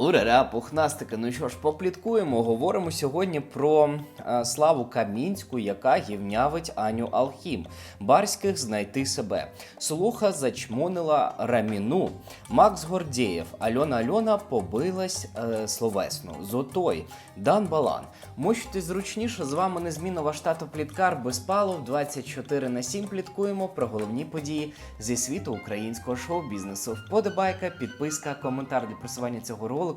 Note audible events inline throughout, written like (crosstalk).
Урара, пухнастики. Ну що ж, попліткуємо. Говоримо сьогодні про е, Славу Камінську, яка гівнявить Аню Алхім. Барських знайти себе. Слуха зачмонила раміну. Макс Гордєєв, Альона Альона побилась е, словесно. Зотой, Дан Балан. Мочте зручніше. З вами незмінно ваш тато Пліткар Безпалов. 24 на 7 пліткуємо про головні події зі світу українського шоу-бізнесу. Вподобайка, підписка, коментар для просування цього ролику.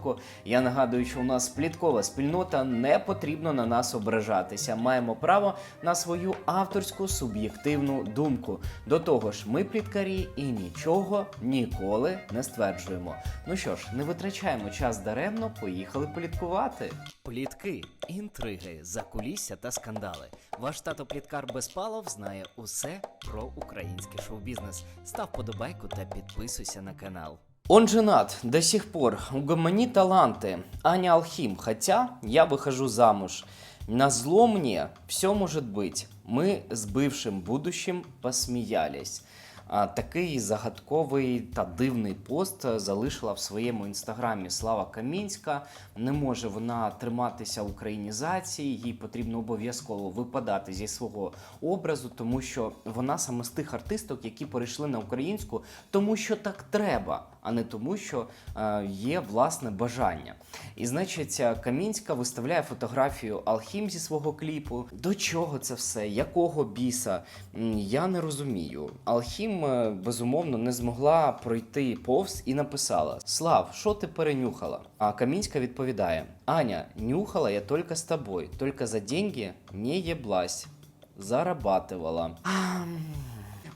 Я нагадую, що у нас пліткова спільнота не потрібно на нас ображатися. Маємо право на свою авторську суб'єктивну думку. До того ж, ми пліткарі і нічого ніколи не стверджуємо. Ну що ж, не витрачаємо час даремно, поїхали пліткувати. Плітки, інтриги, закулісся та скандали. Ваш тато Пліткар Безпалов знає усе про український шоу-бізнес. Став подобайку та підписуйся на канал. Он женат до сих пор. Угомони таланты. Аня Алхим. Хотя я выхожу замуж. На зло мне все может быть. Мы с бывшим будущим посміялись. А, Такий загадковий та дивний пост е, залишила в своєму інстаграмі Слава Камінська. Не може вона триматися українізації, їй потрібно обов'язково випадати зі свого образу, тому що вона саме з тих артисток, які перейшли на українську, тому що так треба, а не тому, що е, є власне бажання. І значить, е, Камінська виставляє фотографію Алхім зі свого кліпу. До чого це все? Якого біса? Я не розумію. Алхім е, безумовно не змогла пройти повз і написала: Слав, що ти перенюхала? А Камінська відповідає: Аня, нюхала я тільки з тобою, тільки за деньги не єблась. Зарабатывала.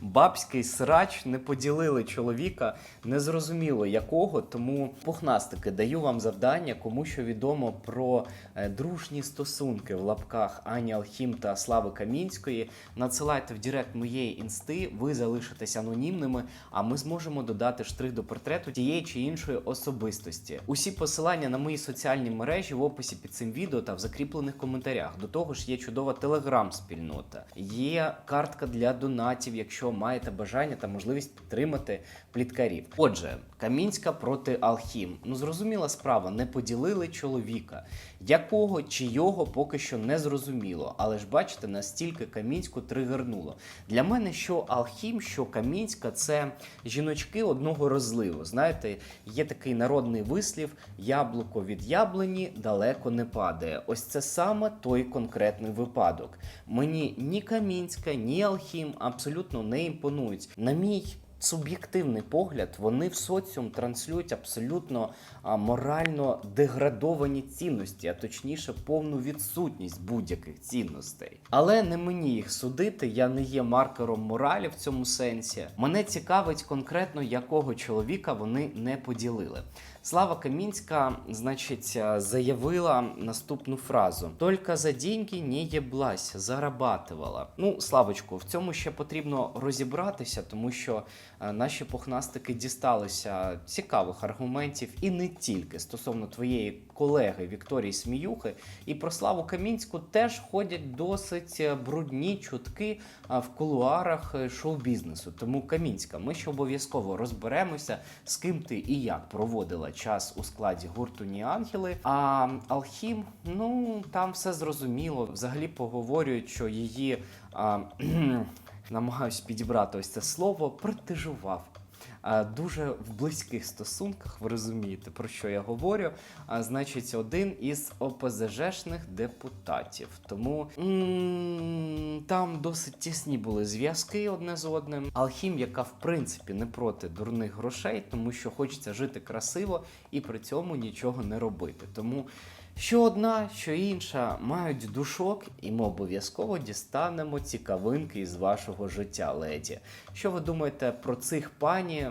Бабський срач не поділили чоловіка, незрозуміло якого. Тому пухнастики даю вам завдання, кому що відомо про е, дружні стосунки в лапках Ані Алхім та Слави Камінської. Надсилайте в директ моєї інсти, ви залишитесь анонімними, а ми зможемо додати штрих до портрету тієї чи іншої особистості. Усі посилання на мої соціальні мережі в описі під цим відео та в закріплених коментарях. До того ж, є чудова телеграм-спільнота, є картка для донатів, якщо маєте бажання та можливість підтримати пліткарів. Отже, Камінська проти Алхім. Ну зрозуміла справа, не поділили чоловіка. Якого чи його поки що не зрозуміло. Але ж бачите, настільки Камінську тригернуло. Для мене що Алхім, що Камінська це жіночки одного розливу. Знаєте, є такий народний вислів: яблуко від яблуні далеко не падає. Ось це саме той конкретний випадок. Мені ні Камінська, ні Алхім абсолютно не імпонують. На мій суб'єктивний погляд, вони в соціум транслюють абсолютно морально деградовані цінності, а точніше, повну відсутність будь-яких цінностей. Але не мені їх судити, я не є маркером моралі в цьому сенсі. Мене цікавить конкретно, якого чоловіка вони не поділили. Слава Камінська, значить, заявила наступну фразу: Тільки за деньги не єблась, зарабатувала. Ну, Славочку, в цьому ще потрібно розібратися, тому що наші пухнастики дісталися цікавих аргументів і не тільки стосовно твоєї колеги Вікторії Сміюхи. І про Славу Камінську теж ходять досить е, брудні чутки е, в кулуарах е, шоу-бізнесу. Тому Камінська, ми ще обов'язково розберемося, з ким ти і як проводила час у складі гурту Ні Ангели. А Алхім, ну там все зрозуміло. Взагалі поговорюють, що її а, (clears throat) намагаюсь підібрати ось це слово, притижував. Дуже в близьких стосунках, ви розумієте, про що я говорю. А, значить, один із ОПЗЖшних депутатів. Тому там досить тісні були зв'язки одне з одним. Алхім, яка в принципі не проти дурних грошей, тому що хочеться жити красиво і при цьому нічого не робити. Тому що одна, що інша мають душок, і ми обов'язково дістанемо цікавинки із вашого життя, леді. Що ви думаєте про цих пані?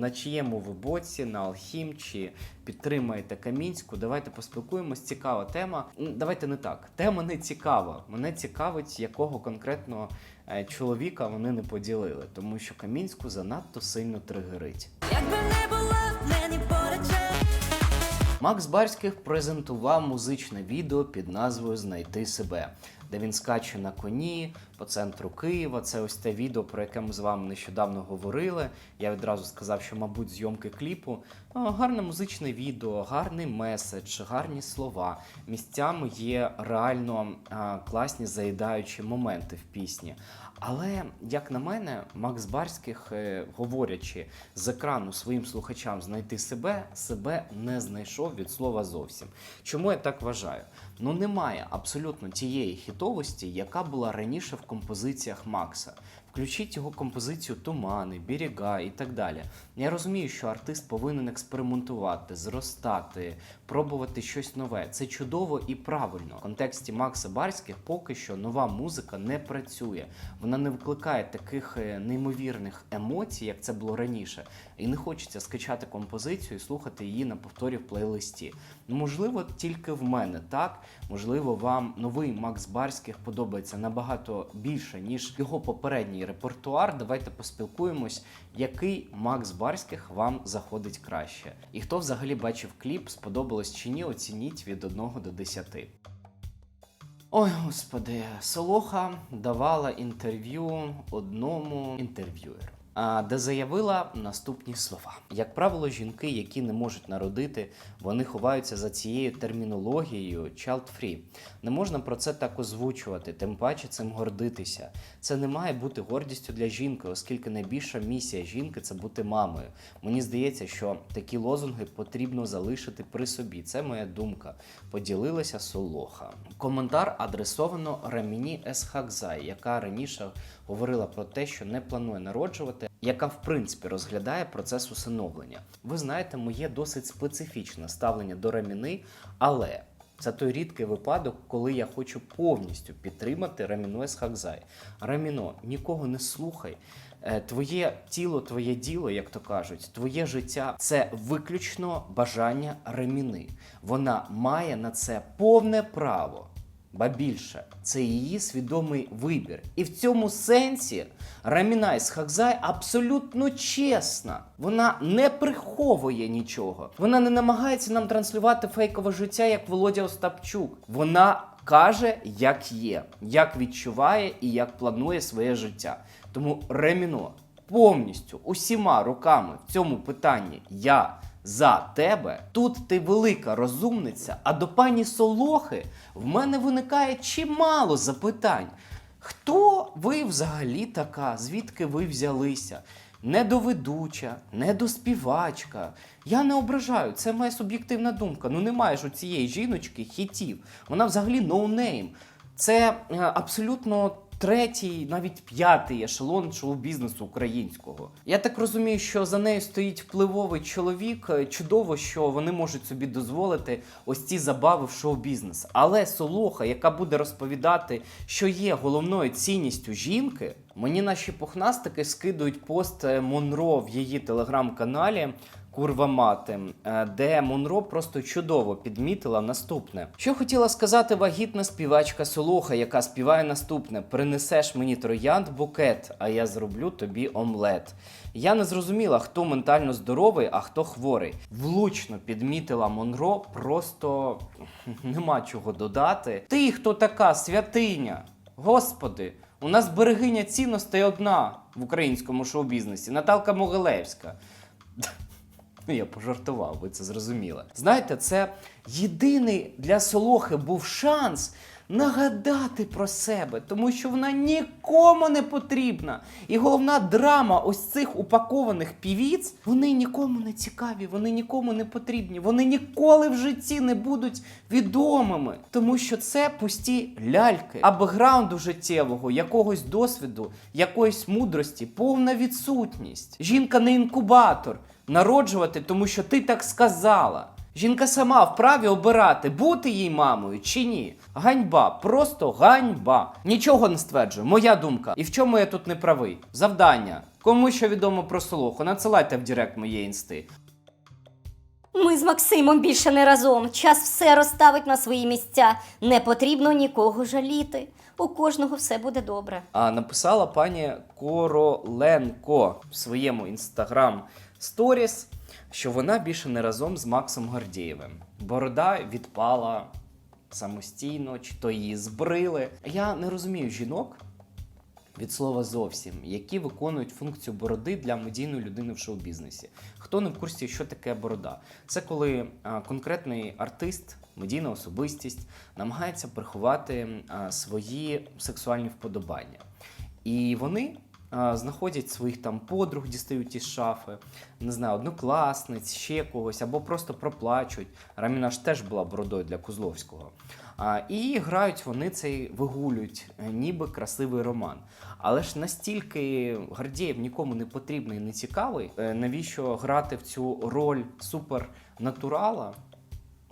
На чиєму ви боці, на Алхім чи підтримаєте Камінську? Давайте поспілкуємось. Цікава тема. Давайте не так. Тема не цікава. Мене цікавить, якого конкретно е, чоловіка вони не поділили, тому що Камінську занадто сильно тригерить. Макс Барських презентував музичне відео під назвою Знайти себе. Де він скаче на коні по центру Києва. Це ось те відео, про яке ми з вами нещодавно говорили. Я відразу сказав, що, мабуть, зйомки кліпу. Гарне музичне відео, гарний меседж, гарні слова. Місцями є реально класні заїдаючі моменти в пісні. Але, як на мене, Макс Барських, е, говорячи з екрану своїм слухачам знайти себе, себе не знайшов від слова зовсім. Чому я так вважаю? Ну немає абсолютно тієї хітовості, яка була раніше в композиціях Макса. Включіть його композицію Тумани, Берега і так далі. Я розумію, що артист повинен експериментувати, зростати, пробувати щось нове. Це чудово і правильно. В контексті Макса Барських поки що нова музика не працює. Вона не викликає таких е, неймовірних емоцій, як це було раніше. І не хочеться скачати композицію і слухати її на повторі в плейлисті. Ну, можливо, тільки в мене так. Можливо, вам новий Макс Барських подобається набагато більше, ніж його попередній репертуар. Давайте поспілкуємось, який Макс Барських вам заходить краще. І хто взагалі бачив кліп, сподобалось чи ні, оцініть від 1 до 10. Ой, господи, Солоха давала інтерв'ю одному інтерв'юеру, де заявила наступні слова: як правило, жінки, які не можуть народити, вони ховаються за цією термінологією child-free. Не можна про це так озвучувати, тим паче цим гордитися. Це не має бути гордістю для жінки, оскільки найбільша місія жінки це бути мамою. Мені здається, що такі лозунги потрібно залишити при собі. Це моя думка. Поділилася Солоха. Коментар адресовано Раміні Есхакзай, яка раніше говорила про те, що не планує народжувати, яка в принципі розглядає процес усиновлення. Ви знаєте, моє досить специфічне ставлення до Раміни, але. Це той рідкий випадок, коли я хочу повністю підтримати Раміно Есхакзай. Раміно, нікого не слухай. Е, Твоє тіло, твоє діло, як то кажуть, твоє життя це виключно бажання Раміни. Вона має на це повне право. Ба більше, це її свідомий вибір. І в цьому сенсі Рамінай Схакзай абсолютно чесна. Вона не приховує нічого. Вона не намагається нам транслювати фейкове життя, як Володя Остапчук. Вона каже, як є, як відчуває і як планує своє життя. Тому Реміно повністю усіма руками в цьому питанні я за тебе. Тут ти велика розумниця, а до пані Солохи в мене виникає чимало запитань. Хто ви взагалі така? Звідки ви взялися? Недоведуча, недоспівачка. Я не ображаю, це моя суб'єктивна думка. Ну немає ж у цієї жіночки хітів. Вона взагалі ноунейм. Це е, абсолютно третій, навіть п'ятий ешелон шоу-бізнесу українського. Я так розумію, що за нею стоїть впливовий чоловік. Чудово, що вони можуть собі дозволити ось ці забави в шоу-бізнес. Але Солоха, яка буде розповідати, що є головною цінністю жінки, мені наші пухнастики скидують пост Монро в її телеграм-каналі. Курва мати, е, де Монро просто чудово підмітила наступне. Що хотіла сказати вагітна співачка Солоха, яка співає наступне: принесеш мені троянд букет, а я зроблю тобі омлет. Я не зрозуміла, хто ментально здоровий, а хто хворий. Влучно підмітила Монро, просто нема чого додати. Ти хто така святиня? Господи, у нас берегиня цінностей одна в українському шоу-бізнесі Наталка Могилевська. Ну, я пожартував, ви це зрозуміли. Знаєте, це єдиний для Солохи був шанс нагадати про себе, тому що вона нікому не потрібна. І головна драма ось цих упакованих півіць, вони нікому не цікаві, вони нікому не потрібні, вони ніколи в житті не будуть відомими, тому що це пусті ляльки, а бекграунду життєвого, якогось досвіду, якоїсь мудрості, повна відсутність. Жінка не інкубатор народжувати, тому що ти так сказала. Жінка сама вправі обирати, бути їй мамою чи ні. Ганьба, просто ганьба. Нічого не стверджую, моя думка. І в чому я тут не правий? Завдання. Кому що відомо про Солоху, надсилайте в Директ моєї інсти. Ми з Максимом більше не разом. Час все розставить на свої місця. Не потрібно нікого жаліти. У кожного все буде добре. А написала пані Короленко в своєму інстаграм сторіс, що вона більше не разом з Максом Гордієвим. Борода відпала самостійно, чи то її збрили. Я не розумію жінок. Від слова зовсім, які виконують функцію бороди для медійної людини в шоу-бізнесі. Хто не в курсі, що таке борода? Це коли а, конкретний артист, медійна особистість намагається приховати а, свої сексуальні вподобання. І вони знаходять своїх там подруг, дістають із шафи, не знаю, однокласниць, ще когось, або просто проплачуть. Раміна ж теж була бородою для Козловського. А, і грають вони цей вигулюють, е, ніби красивий роман. Але ж настільки Гордієв нікому не потрібний і не цікавий, е, навіщо грати в цю роль супернатурала?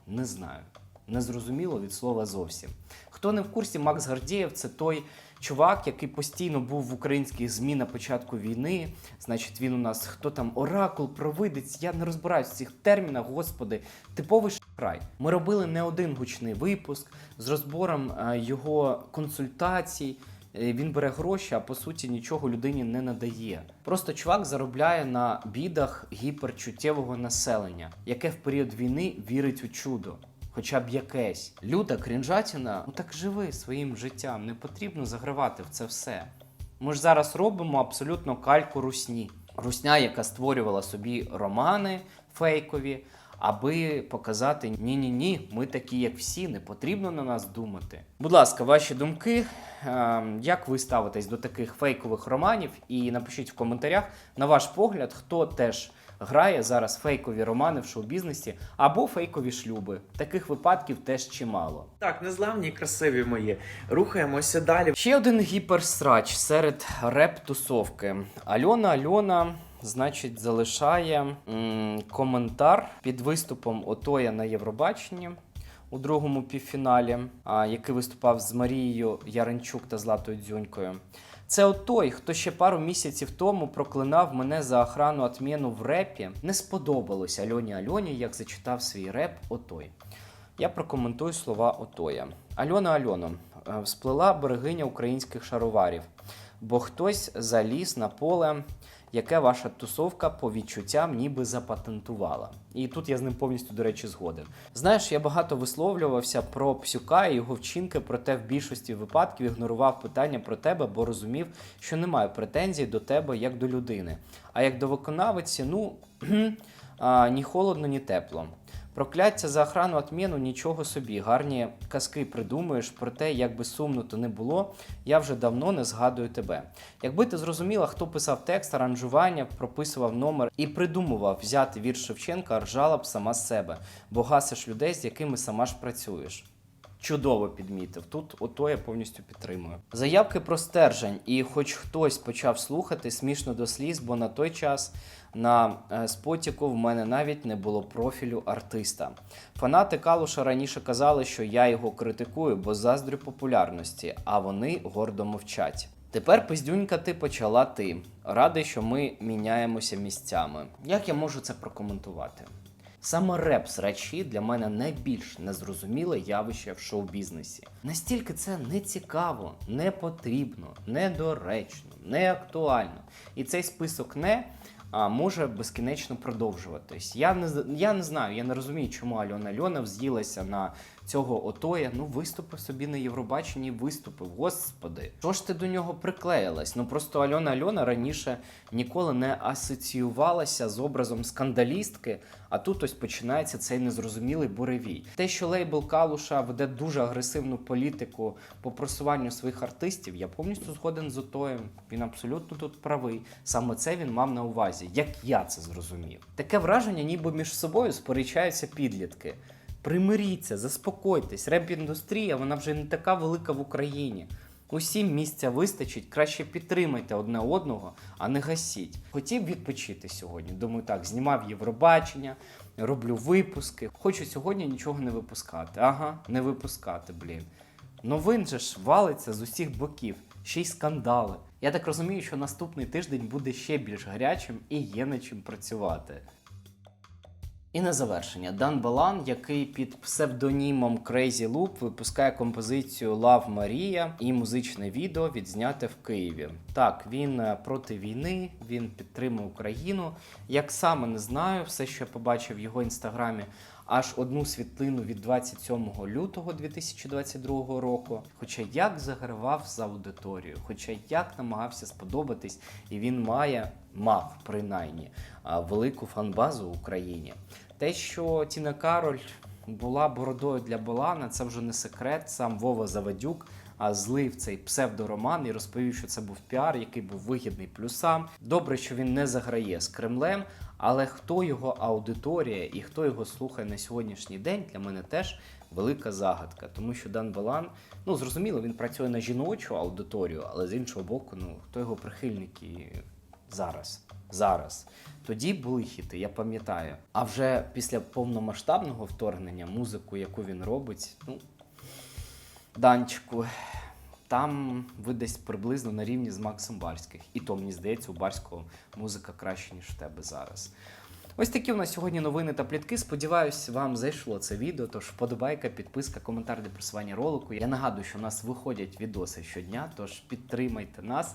Не знаю. Не зрозуміло від слова зовсім. Хто не в курсі, Макс Гордієв це той чувак, який постійно був в українських ЗМІ на початку війни. Значить, він у нас хто там оракул, провидець. Я не розбираюсь в цих термінах, господи, типовий шахрай. Ми робили не один гучний випуск з розбором е, його консультацій. Е, Він бере гроші, а по суті нічого людині не надає. Просто чувак заробляє на бідах гіперчуттєвого населення, яке в період війни вірить у чудо. Хоча б якесь. Люда крінжатіна, ну так живи своїм життям. Не потрібно загравати в це все. Ми ж зараз робимо абсолютно кальку русні. Русня, яка створювала собі романи фейкові, аби показати ні-ні ні, ми такі, як всі, не потрібно на нас думати. Будь ласка, ваші думки. Ем, Як ви ставитесь до таких фейкових романів? І напишіть в коментарях, на ваш погляд, хто теж грає зараз фейкові романи в шоу-бізнесі або фейкові шлюби. Таких випадків теж чимало. Так, незламні красиві мої. Рухаємося далі. Ще один гіперсрач серед реп-тусовки. Альона Альона, значить, залишає м, коментар під виступом Отоя на Євробаченні. У другому півфіналі, а, який виступав з Марією Яренчук та Златою Дзюнькою. Це от той, хто ще пару місяців тому проклинав мене за охрану атміну в репі. Не сподобалось Альоні Альоні, як зачитав свій реп Отой. Я прокоментую слова Отоя. Альона Альоно, е, всплила берегиня українських шароварів, бо хтось заліз на поле, яке ваша тусовка по відчуттям ніби запатентувала. І тут я з ним повністю, до речі, згоден. Знаєш, я багато висловлювався про псюка і його вчинки, проте в більшості випадків ігнорував питання про тебе, бо розумів, що не маю претензій до тебе як до людини. А як до виконавиці, ну а, ні холодно, ні тепло. Прокляття за охрану отміну нічого собі. Гарні казки придумуєш, про те, як би сумно то не було, я вже давно не згадую тебе. Якби ти зрозуміла, хто писав текст, аранжування, прописував номер і придумував взяти вірш Шевченка, ржала б сама з себе, бо гасиш людей, з якими сама ж працюєш. Чудово підмітив. Тут ото я повністю підтримую. Заявки про стержень, і хоч хтось почав слухати, смішно до сліз, бо на той час на е, спотіку в мене навіть не було профілю артиста. Фанати Калуша раніше казали, що я його критикую, бо заздрю популярності, а вони гордо мовчать. Тепер пиздюнькати почала ти. Радий, що ми міняємося місцями. Як я можу це прокоментувати? Саме реп срачі для мене найбільш незрозуміле явище в шоу-бізнесі. Настільки це не цікаво, не потрібно, недоречно, не актуально. І цей список не а, може безкінечно продовжуватись. Я не я не знаю, я не розумію, чому Альона Льонов вз'їлася на цього отоя. Ну, виступив собі на Євробаченні, виступив. Господи, що ж ти до нього приклеїлась? Ну просто Альона Альона раніше ніколи не асоціювалася з образом скандалістки, а тут ось починається цей незрозумілий буревій. Те, що лейбл Калуша веде дуже агресивну політику по просуванню своїх артистів, я повністю згоден з Отоєм. Він абсолютно тут правий. Саме це він мав на увазі, як я це зрозумів. Таке враження, ніби між собою сперечаються підлітки. Примиріться, заспокойтесь. Реп-індустрія, вона вже не така велика в Україні. Усім місця вистачить, краще підтримайте одне одного, а не гасіть. Хотів відпочити сьогодні. Думаю, так, знімав Євробачення, роблю випуски. Хочу сьогодні нічого не випускати. Ага, не випускати, блін. Новин же ж валиться з усіх боків, ще й скандали. Я так розумію, що наступний тиждень буде ще більш гарячим і є над чим працювати. І на завершення Дан Балан, який під псевдонімом Crazy Loop випускає композицію Love Maria і музичне відео відзняте в Києві. Так, він е, проти війни, він підтримує Україну. Як саме не знаю, все, що я побачив в його інстаграмі. Аж одну світлину від 27 лютого 2022 року. Хоча як загравав за аудиторію, хоча як намагався сподобатись, і він має, мав принаймні велику фанбазу в Україні. Те, що Тіна Кароль була бородою для Болана, це вже не секрет. Сам Вова Завадюк злив цей псевдороман і розповів, що це був піар, який був вигідний плюсам. Добре, що він не заграє з Кремлем, але хто його аудиторія і хто його слухає на сьогоднішній день, для мене теж велика загадка. Тому що Дан Балан, ну зрозуміло, він працює на жіночу аудиторію, але з іншого боку, ну хто його прихильники зараз. Зараз. Тоді були хіти, я пам'ятаю. А вже після повномасштабного вторгнення музику, яку він робить, ну, Данчику, там ви десь приблизно на рівні з Максом Барських. І то, мені здається, у Барського музика краще, ніж в тебе зараз. Ось такі у нас сьогодні новини та плітки. Сподіваюсь, вам зайшло це відео. Тож вподобайка, підписка, коментар для просування ролику. Я нагадую, що у нас виходять відоси щодня, тож підтримайте нас.